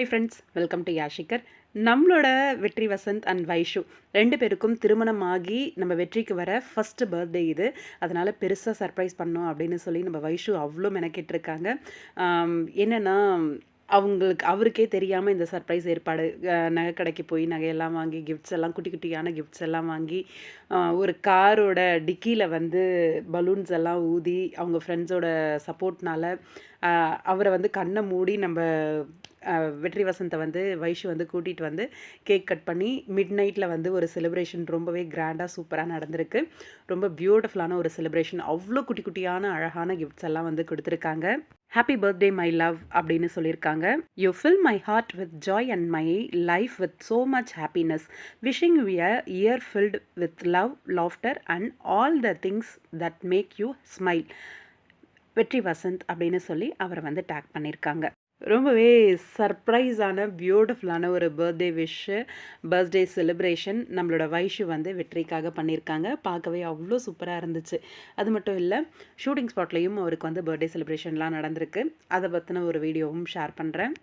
High friends welcome to யாஷிகர் நம்மளோட Vetri Vasanth and Vaishu ரெண்டு பேருக்கும் திருமணம் ஆகி நம்ம வெற்றிக்கு வர ஃபஸ்ட்டு பர்த்டே இது. அதனால் பெருசாக சர்ப்ரைஸ் பண்ணோம் அப்படின்னு சொல்லி நம்ம வைஷு அவ்வளோ மெனக்கிட்டிருக்காங்க என்னென்னா அவங்களுக்கு அவருக்கே தெரியாமல் இந்த சர்ப்ரைஸ் ஏற்பாடு நகை கடைக்கு போய் நகையெல்லாம் வாங்கி கிஃப்ட்ஸ் எல்லாம் குட்டி குட்டியான கிஃப்ட்ஸ் எல்லாம் வாங்கி ஒரு காரோட டிக்கியில் வந்து பலூன்ஸ் எல்லாம் ஊதி அவங்க ஃப்ரெண்ட்ஸோட சப்போர்ட்னால் அவரை வந்து கண்ணை மூடி நம்ம வெற்றி வசந்தை வந்து வைஷு வந்து கூட்டிகிட்டு வந்து கேக் கட் பண்ணி மிட் நைட்டில் வந்து ஒரு செலிப்ரேஷன் ரொம்பவே கிராண்டாக சூப்பராக நடந்திருக்கு. ரொம்ப பியூட்டிஃபுல்லான ஒரு செலிப்ரேஷன் அவ்வளோ குட்டி குட்டியான அழகான கிஃப்ட்ஸ் எல்லாம் வந்து கொடுத்துருக்காங்க. ஹாப்பி பர்த்டே மை லவ் அப்படின்னு சொல்லியிருக்காங்க. You fill my heart with joy and my life with so much happiness wishing you a year filled with love laughter and all the things that make you smile Vetri Vasanth அப்படின்னு சொல்லி அவரை வந்து take பண்ணியிருக்காங்க. ரொம்பவே சர்ப்ரைஸான பியூட்டிஃபுல்லான ஒரு birthday விஷ்ஷு birthday celebration நம்மளோட வைஷு வந்து வெற்றிக்காக பண்ணியிருக்காங்க. பார்க்கவே அவ்வளோ சூப்பராக இருந்துச்சு. அது மட்டும் இல்லை ஷூட்டிங் ஸ்பாட்லேயும் அவருக்கு வந்து பர்த்டே செலிப்ரேஷன்லாம் நடந்திருக்கு. அதை பற்றின ஒரு வீடியோவும் ஷேர் பண்ணுறேன்